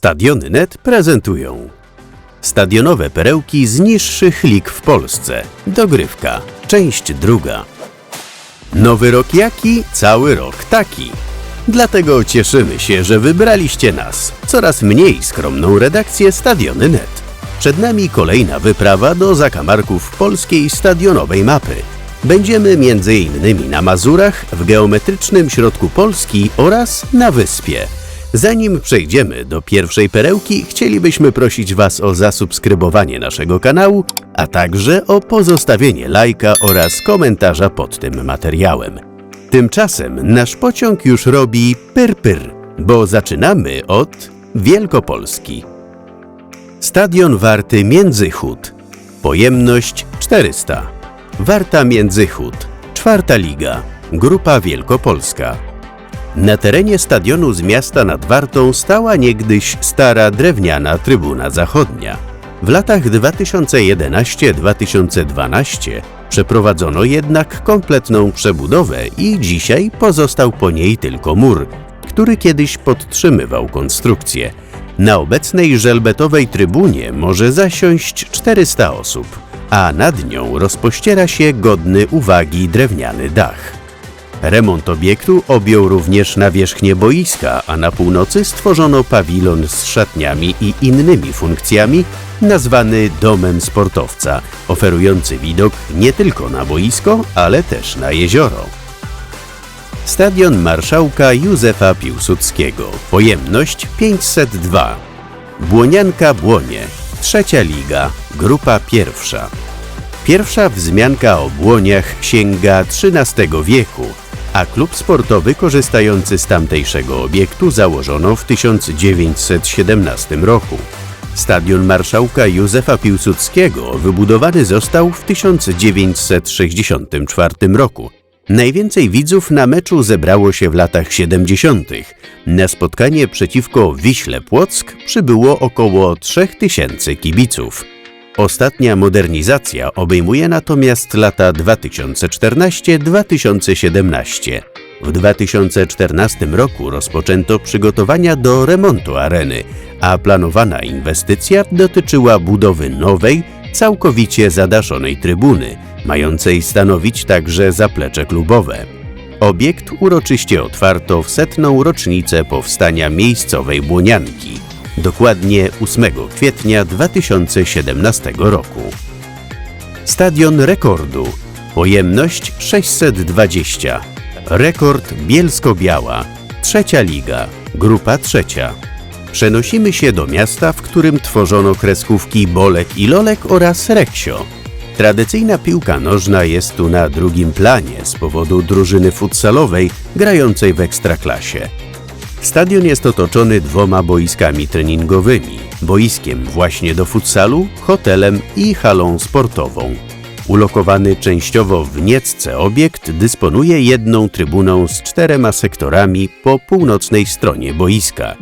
Stadiony.net prezentują Stadionowe perełki z niższych lig w Polsce. Dogrywka. Część druga. Nowy rok jaki? Cały rok taki. Dlatego cieszymy się, że wybraliście nas, coraz mniej skromną redakcję Stadiony.net. Przed nami kolejna wyprawa do zakamarków polskiej stadionowej mapy. Będziemy innymi na Mazurach, w geometrycznym środku Polski oraz na Wyspie. Zanim przejdziemy do pierwszej perełki, chcielibyśmy prosić Was o zasubskrybowanie naszego kanału, a także o pozostawienie lajka oraz komentarza pod tym materiałem. Tymczasem nasz pociąg już robi pyr-pyr, bo zaczynamy od Wielkopolski. Stadion Warty Międzychód. Pojemność 400. Warta Międzychód. Czwarta Liga. Grupa Wielkopolska. Na terenie stadionu z miasta nad Wartą stała niegdyś stara drewniana trybuna zachodnia. W latach 2011-2012 przeprowadzono jednak kompletną przebudowę i dzisiaj pozostał po niej tylko mur, który kiedyś podtrzymywał konstrukcję. Na obecnej żelbetowej trybunie może zasiąść 400 osób, a nad nią rozpościera się godny uwagi drewniany dach. Remont obiektu objął również nawierzchnię boiska, a na północy stworzono pawilon z szatniami i innymi funkcjami, nazwany Domem Sportowca, oferujący widok nie tylko na boisko, ale też na jezioro. Stadion Marszałka Józefa Piłsudskiego. Pojemność 502. Błonianka Błonie. Trzecia liga. Grupa pierwsza. Pierwsza wzmianka o błoniach sięga XIII wieku, a klub sportowy korzystający z tamtejszego obiektu założono w 1917 roku. Stadion Marszałka Józefa Piłsudskiego wybudowany został w 1964 roku. Najwięcej widzów na meczu zebrało się w latach 70. Na spotkanie przeciwko Wiśle Płock przybyło około 3000 kibiców. Ostatnia modernizacja obejmuje natomiast lata 2014-2017. W 2014 roku rozpoczęto przygotowania do remontu areny, a planowana inwestycja dotyczyła budowy nowej, całkowicie zadaszonej trybuny, mającej stanowić także zaplecze klubowe. Obiekt uroczyście otwarto w setną rocznicę powstania miejscowej Błonianki, dokładnie 8 kwietnia 2017 roku. Stadion rekordu. Pojemność 620. Rekord Bielsko-Biała. Trzecia liga. Grupa trzecia. Przenosimy się do miasta, w którym tworzono kreskówki Bolek i Lolek oraz Reksio. Tradycyjna piłka nożna jest tu na drugim planie z powodu drużyny futsalowej grającej w ekstraklasie. Stadion jest otoczony dwoma boiskami treningowymi, boiskiem właśnie do futsalu, hotelem i halą sportową. Ulokowany częściowo w Niecce obiekt dysponuje jedną trybuną z czterema sektorami po północnej stronie boiska.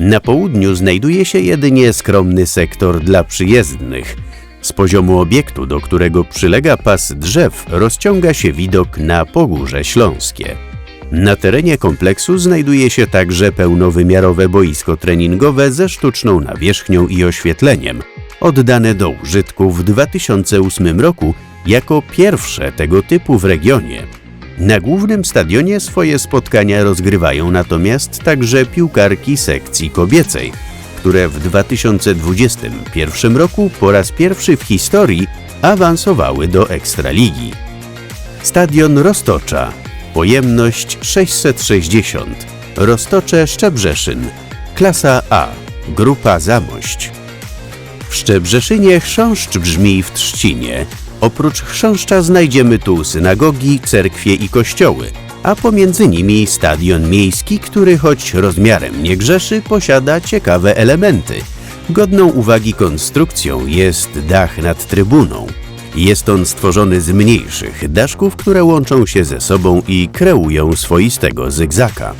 Na południu znajduje się jedynie skromny sektor dla przyjezdnych. Z poziomu obiektu, do którego przylega pas drzew, rozciąga się widok na Pogórze Śląskie. Na terenie kompleksu znajduje się także pełnowymiarowe boisko treningowe ze sztuczną nawierzchnią i oświetleniem, oddane do użytku w 2008 roku jako pierwsze tego typu w regionie. Na głównym stadionie swoje spotkania rozgrywają natomiast także piłkarki sekcji kobiecej, które w 2021 roku po raz pierwszy w historii awansowały do Ekstraligi. Stadion Roztocza. Pojemność 660. Roztocze Szczebrzeszyn. Klasa A. Grupa Zamość. W Szczebrzeszynie chrząszcz brzmi w trzcinie. Oprócz chrząszcza znajdziemy tu synagogi, cerkwie i kościoły, a pomiędzy nimi stadion miejski, który choć rozmiarem nie grzeszy, posiada ciekawe elementy. Godną uwagi konstrukcją jest dach nad trybuną. Jest on stworzony z mniejszych daszków, które łączą się ze sobą i kreują swoistego zygzaka.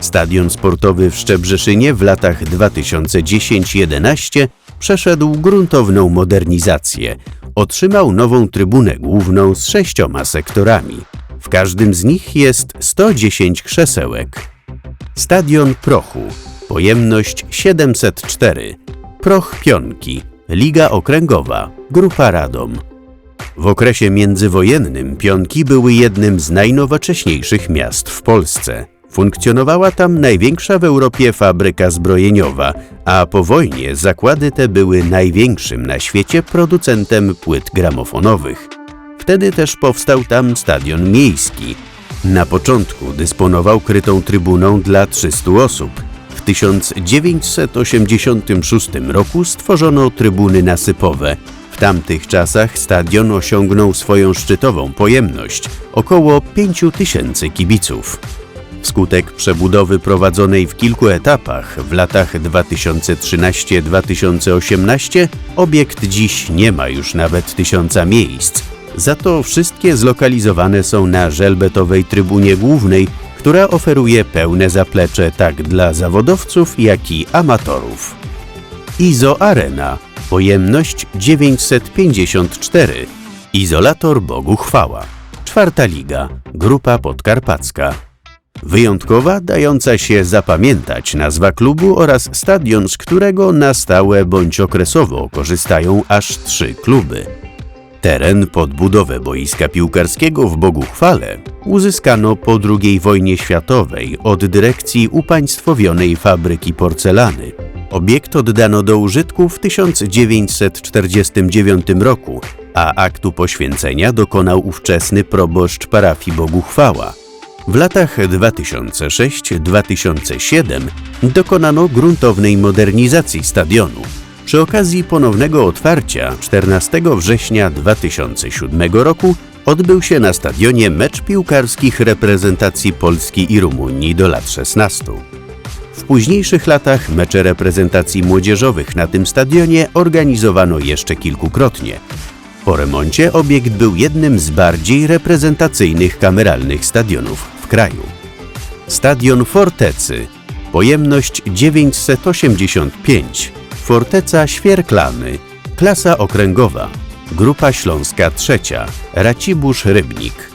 Stadion sportowy w Szczebrzeszynie w latach 2010-11 przeszedł gruntowną modernizację. Otrzymał nową trybunę główną z sześcioma sektorami. W każdym z nich jest 110 krzesełek. Stadion Prochu. pojemność 704, Proch Pionki, Liga Okręgowa, Grupa Radom. W okresie międzywojennym Pionki były jednym z najnowocześniejszych miast w Polsce. Funkcjonowała tam największa w Europie fabryka zbrojeniowa, a po wojnie zakłady te były największym na świecie producentem płyt gramofonowych. Wtedy też powstał tam stadion miejski. Na początku dysponował krytą trybuną dla 300 osób. W 1986 roku stworzono trybuny nasypowe. Tamtych czasach stadion osiągnął swoją szczytową pojemność około 5000 kibiców. Wskutek przebudowy prowadzonej w kilku etapach w latach 2013-2018 obiekt dziś nie ma już nawet tysiąca miejsc. Za to wszystkie zlokalizowane są na żelbetowej trybunie głównej, która oferuje pełne zaplecze tak dla zawodowców, jak i amatorów. Izo Arena, pojemność 954, izolator Bogu chwała, czwarta liga, grupa podkarpacka. Wyjątkowa, dająca się zapamiętać nazwa klubu oraz stadion, z którego na stałe bądź okresowo korzystają aż trzy kluby. Teren pod budowę boiska piłkarskiego w Boguchwale uzyskano po II wojnie światowej od dyrekcji upaństwowionej fabryki porcelany. Obiekt oddano do użytku w 1949 roku, a aktu poświęcenia dokonał ówczesny proboszcz parafii Boguchwała. W latach 2006-2007 dokonano gruntownej modernizacji stadionu. Przy okazji ponownego otwarcia 14 września 2007 roku odbył się na stadionie mecz piłkarskich reprezentacji Polski i Rumunii do lat 16. W późniejszych latach mecze reprezentacji młodzieżowych na tym stadionie organizowano jeszcze kilkukrotnie. Po remoncie obiekt był jednym z bardziej reprezentacyjnych kameralnych stadionów w kraju. Stadion Fortecy. Pojemność 985. Forteca Świerklany. Klasa okręgowa. Grupa Śląska trzecia. Racibórz Rybnik.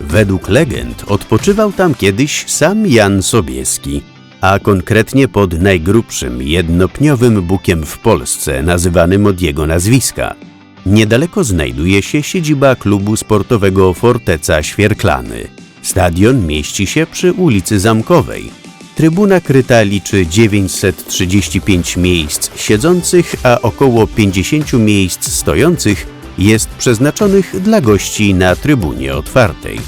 Według legend odpoczywał tam kiedyś sam Jan Sobieski, a konkretnie pod najgrubszym jednopniowym bukiem w Polsce, nazywanym od jego nazwiska. Niedaleko znajduje się siedziba klubu sportowego Forteca Świerklany. Stadion mieści się przy ulicy Zamkowej. Trybuna kryta liczy 935 miejsc siedzących, a około 50 miejsc stojących jest przeznaczonych dla gości na trybunie otwartej.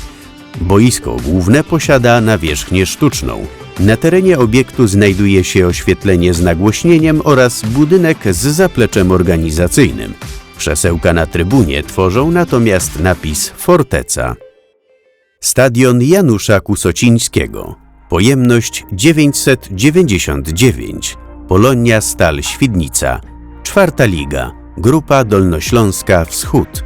Boisko główne posiada nawierzchnię sztuczną. Na terenie obiektu znajduje się oświetlenie z nagłośnieniem oraz budynek z zapleczem organizacyjnym. Krzesełka na trybunie tworzą natomiast napis Forteca. Stadion Janusza Kusocińskiego. Pojemność 999. Polonia Stal Świdnica. Czwarta liga. Grupa Dolnośląska Wschód.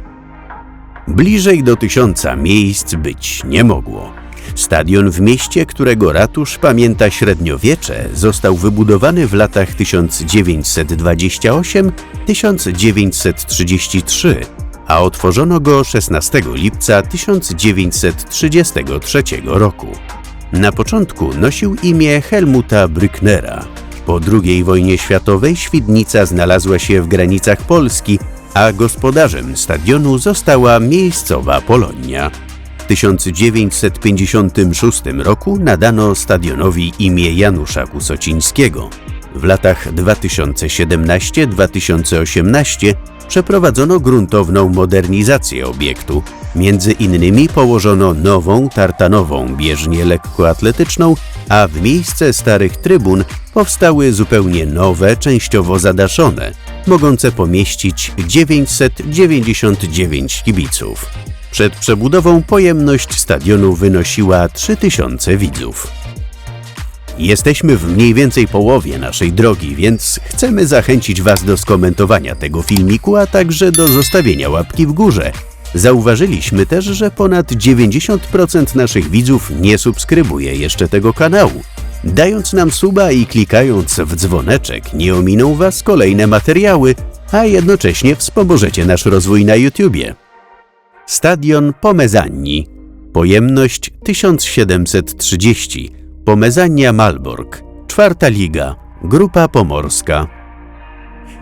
Bliżej do tysiąca miejsc być nie mogło. Stadion w mieście, którego ratusz pamięta średniowiecze, został wybudowany w latach 1928-1933, a otworzono go 16 lipca 1933 roku. Na początku nosił imię Helmuta Brücknera. Po II wojnie światowej Świdnica znalazła się w granicach Polski, a gospodarzem stadionu została miejscowa Polonia. W 1956 roku nadano stadionowi imię Janusza Kusocińskiego. W latach 2017-2018 przeprowadzono gruntowną modernizację obiektu. Między innymi położono nową tartanową bieżnię lekkoatletyczną, a w miejsce starych trybun powstały zupełnie nowe, częściowo zadaszone, mogące pomieścić 999 kibiców. Przed przebudową pojemność stadionu wynosiła 3000 widzów. Jesteśmy w mniej więcej połowie naszej drogi, więc chcemy zachęcić Was do skomentowania tego filmiku, a także do zostawienia łapki w górze. Zauważyliśmy też, że ponad 90% naszych widzów nie subskrybuje jeszcze tego kanału. Dając nam suba i klikając w dzwoneczek, nie ominą Was kolejne materiały, a jednocześnie wspomożecie nasz rozwój na YouTubie. Stadion Pomezanni. Pojemność 1730. Pomezania Malbork. czwarta liga, Grupa Pomorska.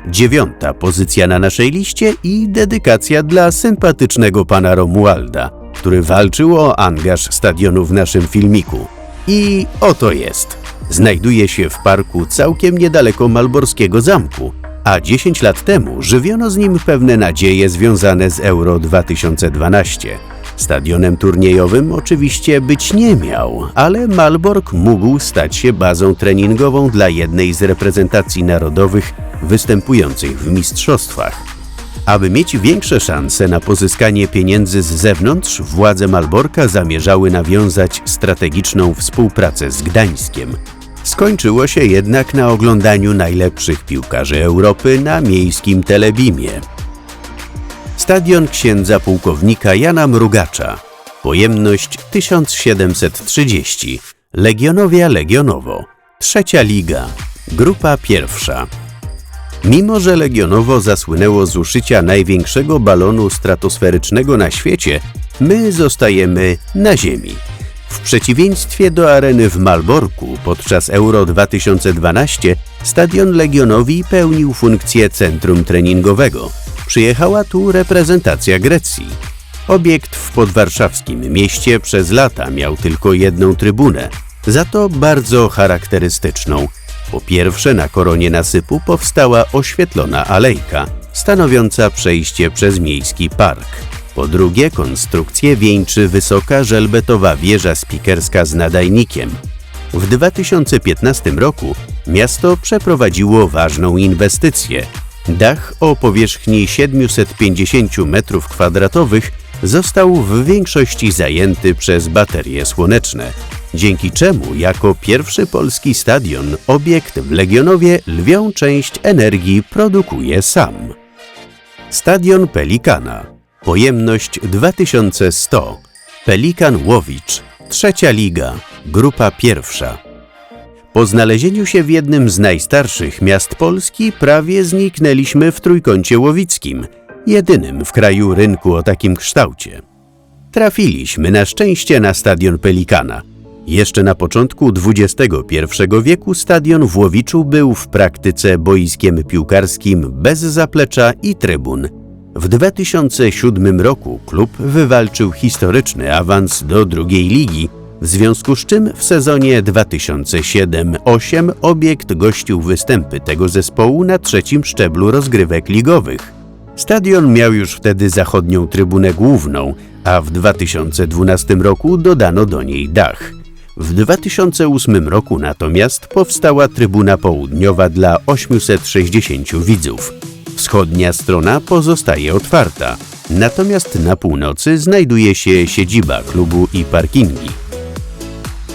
Dziewiąta pozycja na naszej liście i dedykacja dla sympatycznego pana Romualda, który walczył o angaż stadionu w naszym filmiku. I oto jest. Znajduje się w parku całkiem niedaleko Malborskiego Zamku, a 10 lat temu żywiono z nim pewne nadzieje związane z Euro 2012. Stadionem turniejowym oczywiście być nie miał, ale Malbork mógł stać się bazą treningową dla jednej z reprezentacji narodowych występujących w mistrzostwach. Aby mieć większe szanse na pozyskanie pieniędzy z zewnątrz, władze Malborka zamierzały nawiązać strategiczną współpracę z Gdańskiem. Skończyło się jednak na oglądaniu najlepszych piłkarzy Europy na miejskim telebimie. Stadion księdza pułkownika Jana Mrugacza. Pojemność 1730. Legionowia Legionowo. Trzecia liga. Grupa pierwsza. Mimo, że Legionowo zasłynęło z uszycia największego balonu stratosferycznego na świecie, my zostajemy na ziemi. W przeciwieństwie do areny w Malborku podczas Euro 2012 stadion Legionowi pełnił funkcję centrum treningowego. Przyjechała tu reprezentacja Grecji. Obiekt w podwarszawskim mieście przez lata miał tylko jedną trybunę, za to bardzo charakterystyczną. Po pierwsze na koronie nasypu powstała oświetlona alejka, stanowiąca przejście przez miejski park. Po drugie konstrukcję wieńczy wysoka żelbetowa wieża spikerska z nadajnikiem. W 2015 roku miasto przeprowadziło ważną inwestycję. Dach o powierzchni 750 m2 został w większości zajęty przez baterie słoneczne, dzięki czemu jako pierwszy polski stadion obiekt w Legionowie lwią część energii produkuje sam. Stadion Pelikana. Pojemność 2100. Pelikan Łowicz. Trzecia liga. Grupa pierwsza. Po znalezieniu się w jednym z najstarszych miast Polski prawie zniknęliśmy w Trójkącie Łowickim, jedynym w kraju rynku o takim kształcie. Trafiliśmy na szczęście na stadion Pelikana. Jeszcze na początku XXI wieku stadion w Łowiczu był w praktyce boiskiem piłkarskim bez zaplecza i trybun. W 2007 roku klub wywalczył historyczny awans do drugiej ligi, w związku z czym w sezonie 2007-8 obiekt gościł występy tego zespołu na trzecim szczeblu rozgrywek ligowych. Stadion miał już wtedy zachodnią trybunę główną, a w 2012 roku dodano do niej dach. W 2008 roku natomiast powstała trybuna południowa dla 860 widzów. Wschodnia strona pozostaje otwarta, natomiast na północy znajduje się siedziba klubu i parkingi.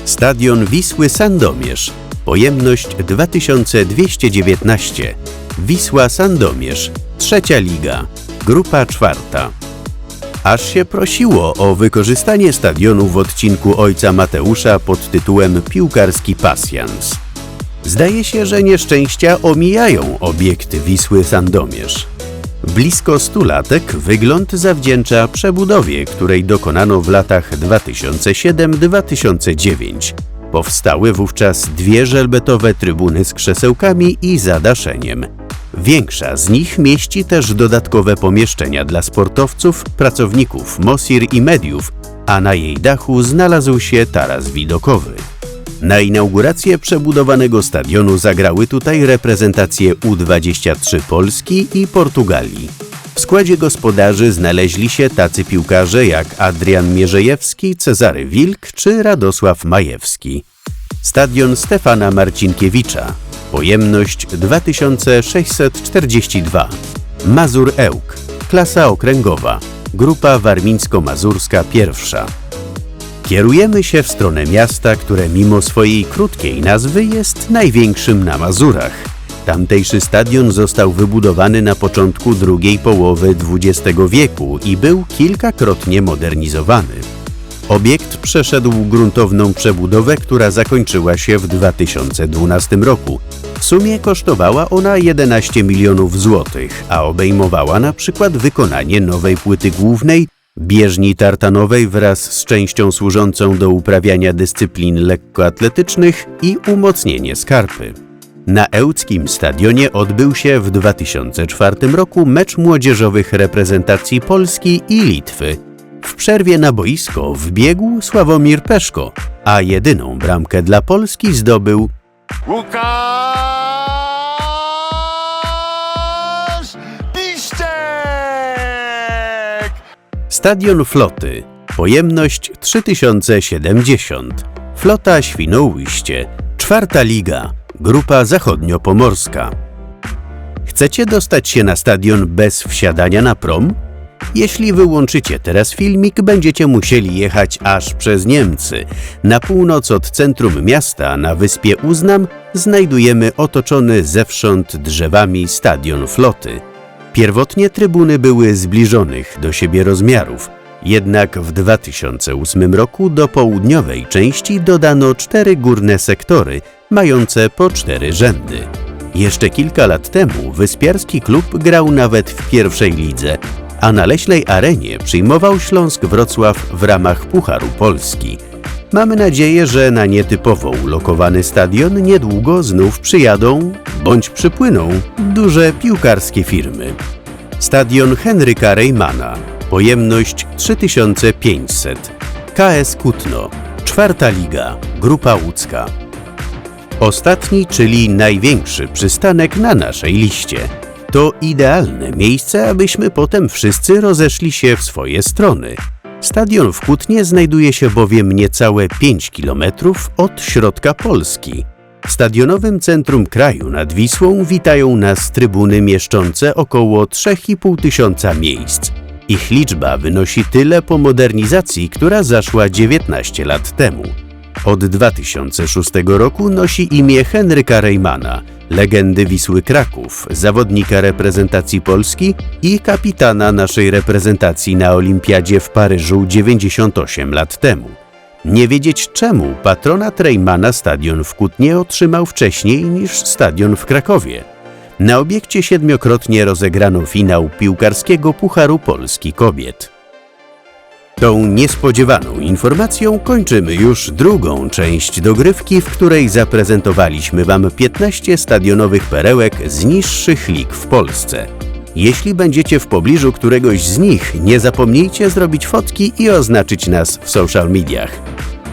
Stadion Wisły Sandomierz. Pojemność 2219. Wisła Sandomierz. Trzecia liga. Grupa czwarta. Aż się prosiło o wykorzystanie stadionu w odcinku Ojca Mateusza pod tytułem Piłkarski Pasjans. Zdaje się, że nieszczęścia omijają obiekt Wisły Sandomierz. Blisko stulatek wygląd zawdzięcza przebudowie, której dokonano w latach 2007-2009. Powstały wówczas dwie żelbetowe trybuny z krzesełkami i zadaszeniem. Większa z nich mieści też dodatkowe pomieszczenia dla sportowców, pracowników MOSIR i mediów, a na jej dachu znalazł się taras widokowy. Na inaugurację przebudowanego stadionu zagrały tutaj reprezentacje U23 Polski i Portugalii. W składzie gospodarzy znaleźli się tacy piłkarze jak Adrian Mierzejewski, Cezary Wilk czy Radosław Majewski. Stadion Stefana Marcinkiewicza. Pojemność 2642. Mazur Ełk. Klasa okręgowa. Grupa warmińsko-mazurska pierwsza. Kierujemy się w stronę miasta, które mimo swojej krótkiej nazwy jest największym na Mazurach. Tamtejszy stadion został wybudowany na początku drugiej połowy XX wieku i był kilkakrotnie modernizowany. Obiekt przeszedł gruntowną przebudowę, która zakończyła się w 2012 roku. W sumie kosztowała ona 11 milionów złotych, a obejmowała na przykład wykonanie nowej płyty głównej bieżni tartanowej wraz z częścią służącą do uprawiania dyscyplin lekkoatletycznych i umocnienie skarpy. Na Ełckim Stadionie odbył się w 2004 roku mecz młodzieżowych reprezentacji Polski i Litwy. W przerwie na boisko wbiegł Sławomir Peszko, a jedyną bramkę dla Polski zdobył Łukasz Stadion Floty. Pojemność 3070. Flota Świnoujście. Czwarta Liga. Grupa Zachodniopomorska. Chcecie dostać się na stadion bez wsiadania na prom? Jeśli wyłączycie teraz filmik, będziecie musieli jechać aż przez Niemcy. Na północ od centrum miasta, na wyspie Uznam, znajdujemy otoczony zewsząd drzewami stadion floty. Pierwotnie trybuny były zbliżonych do siebie rozmiarów, jednak w 2008 roku do południowej części dodano cztery górne sektory, mające po cztery rzędy. Jeszcze kilka lat temu wyspiarski klub grał nawet w pierwszej lidze, a na Leśnej Arenie przyjmował Śląsk Wrocław w ramach Pucharu Polski. Mamy nadzieję, że na nietypowo ulokowany stadion niedługo znów przyjadą bądź przypłyną duże piłkarskie firmy. Stadion Henryka Reymana. Pojemność 3500. KS Kutno. Czwarta Liga. Grupa łódzka. Ostatni, czyli największy przystanek na naszej liście. To idealne miejsce, abyśmy potem wszyscy rozeszli się w swoje strony. Stadion w Kutnie znajduje się bowiem niecałe 5 km od środka Polski. W stadionowym centrum kraju nad Wisłą witają nas trybuny mieszczące około 3,5 tysiąca miejsc. Ich liczba wynosi tyle po modernizacji, która zaszła 19 lat temu. Od 2006 roku nosi imię Henryka Reymana, legendy Wisły Kraków, zawodnika reprezentacji Polski i kapitana naszej reprezentacji na Olimpiadzie w Paryżu 98 lat temu. Nie wiedzieć czemu patronat Reymana stadion w Kutnie otrzymał wcześniej niż stadion w Krakowie. Na obiekcie siedmiokrotnie rozegrano finał piłkarskiego Pucharu Polski Kobiet. Tą niespodziewaną informacją kończymy już drugą część dogrywki, w której zaprezentowaliśmy Wam 15 stadionowych perełek z niższych lig w Polsce. Jeśli będziecie w pobliżu któregoś z nich, nie zapomnijcie zrobić fotki i oznaczyć nas w social mediach.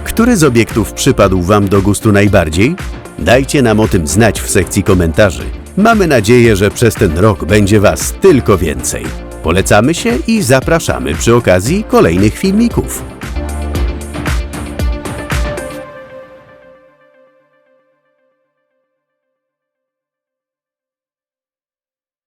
Który z obiektów przypadł Wam do gustu najbardziej? Dajcie nam o tym znać w sekcji komentarzy. Mamy nadzieję, że przez ten rok będzie Was tylko więcej. Polecamy się i zapraszamy przy okazji kolejnych filmików.